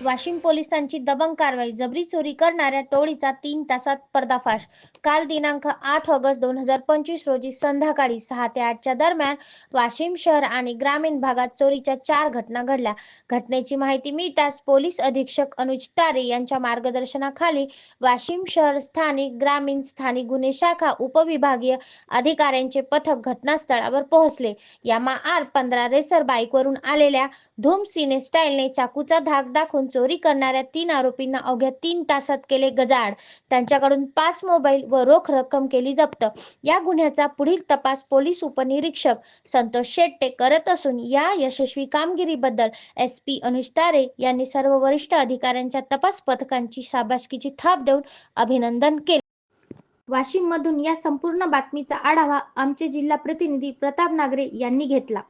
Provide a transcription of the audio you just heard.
वाशिम पोलिसांची दबंग कारवाई जबरी चोरी करणाऱ्या टोळीचा तीन तासात पर्दाफाश. काल दिनांक आठ ऑगस्ट दोन हजार पंचवीस रोजी संध्याकाळी सहा ते आठच्या दरम्यान वाशिम शहर आणि ग्रामीण भागात चोरीच्या चार घटना घडल्या. घटनेची माहिती मिळताच पोलीस अधीक्षक अनुज तारे यांच्या मार्गदर्शनाखाली वाशिम शहर स्थानिक ग्रामीण स्थानिक गुन्हे शाखा उपविभागीय अधिकाऱ्यांचे पथक घटनास्थळावर पोहोचले. यामा आर पंधरा रेसर बाईकवरून आलेल्या धूम सिने स्टाईलने चाकूचा धाक दाखवून चोरी करणाऱ्या तीन आरोपींना अवघ्या तीन तासात केले गजाआड. त्यांच्याकडून पाच मोबाईल व रोख रक्कम केली जप्त. या गुन्ह्याचा पुढील तपास पोलीस उपनिरीक्षक संतोष शेट्टे करत असून या यशस्वी कामगिरीबद्दल एस पी अनुज तारे यांनी सर्व वरिष्ठ अधिकाऱ्यांच्या तपास पथकांची शाबासकीची थाप देऊन अभिनंदन केले. वाशिम मधून या संपूर्ण बातमीचा आढावा आमचे जिल्हा प्रतिनिधी प्रताप नागरे यांनी घेतला.